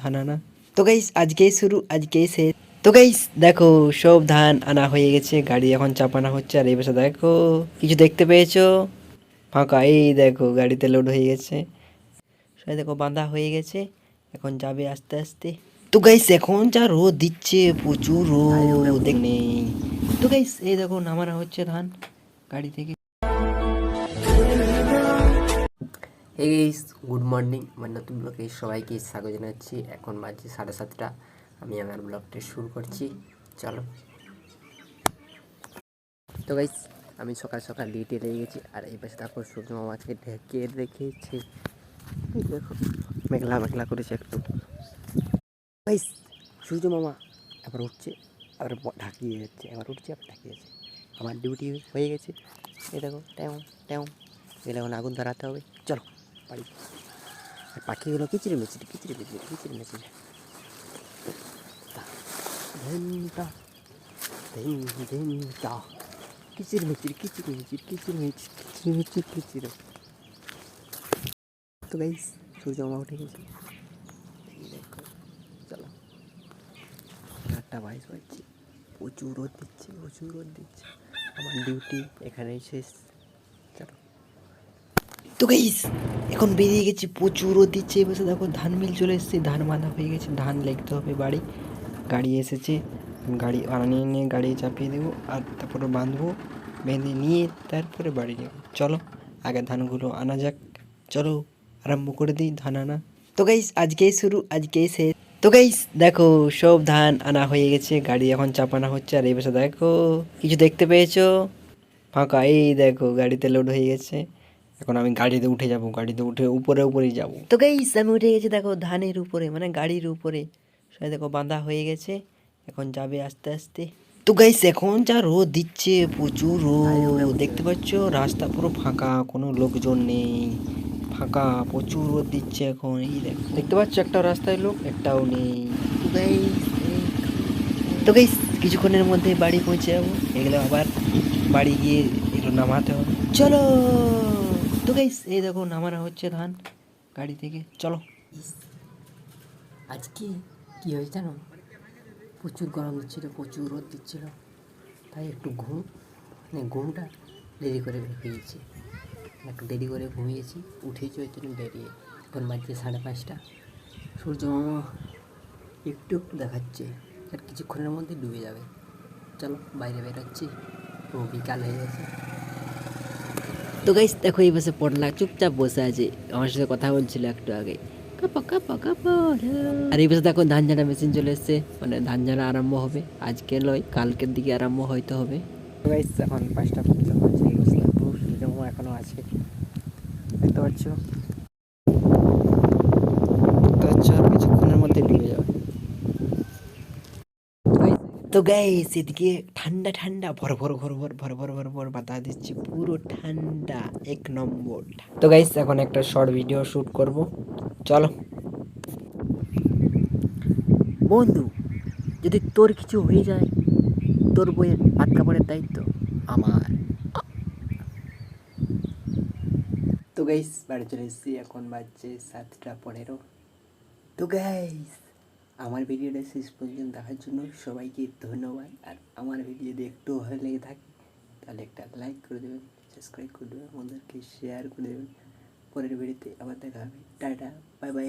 ধান আনা। তো গাইস আজকেই শুরু, আজকেই শেষ। তো গাইস দেখো, সব ধান আনা হয়ে গেছে, গাড়ি এখন চাপানো হচ্ছে, আর এই পাশে দেখো, কিছু দেখতে পেয়েছ? ফাঁকা, এই দেখো, গাড়িতে লোড হয়ে গেছে। সবাই দেখো, বাঁধা হয়ে গেছে, এখন যাবে আস্তে আস্তে। তো গাইস এখন যা রোদ দিচ্ছে, প্রচুর রোদ নেই তো গাইস এই দেখো, নামানো হচ্ছে ধান, গাড়ি থেকে। হে গাইস গুড মর্নিং আমার নতুন ব্লগে সবাইকে স্বাগত জানাচ্ছি। এখন বাজছে সাড়ে সাতটা। আমি আমার ব্লগটি শুরু করছি। চলো। তো গাইস আমি সকাল সকাল ডিউটি লেগে গেছি, আর এই পাশে তারপর সূর্য মামাকে ঢেকে রেখেছে। দেখো, মেঘলা মেঘলা করেছে একটু। গাইস সূর্য মামা এবার উঠছে আবার ঢাকিয়ে যাচ্ছে এবার উঠছে আবার ঢাকিয়ে যাচ্ছে আমার ডিউটি হয়ে গেছে। এই দেখো ট্যাও ট্যাও গেলে এখন আগুন ধরাতে হবে। বাড়ি আর পাখিগুলো কিচিরে মিচিরে কিচিরে মিচিরে কিচিরে মিচিরে। ঘণ্টা ধিনটা কিচির মিচির কিচির মিচির কিচির মিচির কিচির মিচির, কিচির। তো গাইস সূর্য উঠে গেছে। চলো। আটটা বাইশ বাজছে। প্রচুর রোদ দিচ্ছে, প্রচুর রোদ দিচ্ছে। আমার ডিউটি এখানেই শেষ। তো গাইস এখন বেরিয়ে গেছি প্রচুর রোদ দিচ্ছে বসে দেখো ধান মিল চলে এসেছে, ধান বাঁধা হয়ে গেছে, ধান লিখতে হবে বাড়ি। গাড়ি এসেছে, গাড়ি আনিয়ে নিয়ে গাড়ি চাপিয়ে দেবো, আর তারপরে বাঁধবো, বেঁধে নিয়ে তারপরে বাড়ি যাব। চলো, আগে ধানগুলো আনা যাক। চলো, আরম্ভ করে দিই ধান আনা। তো গাইস আজকেই শুরু, আজকেই শেষ। তো গাইস দেখো, সব ধান আনা হয়ে গেছে, গাড়ি এখন চাপানো হচ্ছে, আর এই পাশে দেখো, কিছু দেখতে পেয়েছ? ফাঁকা, এই দেখো, গাড়িতে লোড হয়ে গেছে। এখন আমি গাড়িতে উঠে যাব, গাড়িতে উঠে উপরে, উপরেই যাব। তো গাইস আমি উঠে গেছি দেখো ধানের উপরে মানে গাড়ির উপরে। সবাই দেখো বাঁধা হয়ে গেছে, এখন যাবে আস্তে আস্তে। তো গাইস এখন যা রোদ দিচ্ছে, প্রচুর রোদ। দেখতে পাচ্ছ, রাস্তা পুরো ফাঁকা, কোনো লোকজন নেই। ফাঁকা, প্রচুর রোদ দিচ্ছে এখন। এই দেখো, দেখতে পাচ্ছ একটা রাস্তায় লোক, একটাও নেই। তো গাইস তো গাইস কিছুক্ষণের মধ্যে বাড়ি পৌঁছে যাব। এগুলো আবার বাড়ি গিয়ে এগুলো নামাতে হবে। চলো! তো গাইস এই দেখো নামানো হচ্ছে ধান গাড়ি থেকে। চলো। আজকে কি হয়েছে জানো? প্রচুর গরম দিচ্ছিল, প্রচুর রোদ দিচ্ছিল। তাই একটু ঘুম মানে ঘুমটা দেরি করে ঘুমিয়েছি একটু দেরি করে ঘুমিয়েছি উঠেছি ওই জন্য বেরিয়ে এখন বাজছে সাড়ে পাঁচটা। সূর্য একটু একটু দেখাচ্ছে, আর কিছুক্ষণের মধ্যে ডুবে যাবে। চলো বাইরে বেরোচ্ছি তো বিকাল হয়ে গেছে। তো গাইস দেখো এই বসে পড়লা চুপচাপ বসে আছে। আমার সাথে কথা বলছিল একটু আগে। আর এই বসে দেখো ধান ঝাড়া মেশিন চলে এসছে। মানে ধান ঝাড়া আরম্ভ হবে। আজকে নয়, কালকের দিকে আরম্ভ হয়তো হবে। এখন পাঁচটা এখনও আছে। দেখতে পাচ্ছ দেখতে পাচ্ছ আর কিছুক্ষণের মধ্যে ডুবে যাবে তো গাইস এদিকে ঠান্ডা ঠান্ডা ভর ভর ভর ভর ভর ভর ভর ভর বাতা দিচ্ছে পুরো ঠান্ডা এক নম্বর তো গাইস এখন একটা শর্ট ভিডিও শুট করব। চলো। বন্ধু, যদি তোর কিছু হয়ে যায়, তোর বইয়ের হাত কাপড়ের দায়িত্ব আমার। তো গাইস বাড়ি চলে এসেছি, এখন বাজছে সাতটা পনেরো। তো গাইস আমার ভিডিওটা শেষ পর্যন্ত দেখার জন্য সবাইকে ধন্যবাদ। আর আমার ভিডিও যদি একটু ভালো লেগে থাকে, তাহলে একটা লাইক করে দেবেন সাবস্ক্রাইব করে দেবেন, আমাদেরকে শেয়ার করে দেবেন। পরের ভিডিওতে আবার দেখা হবে। Tata bye bye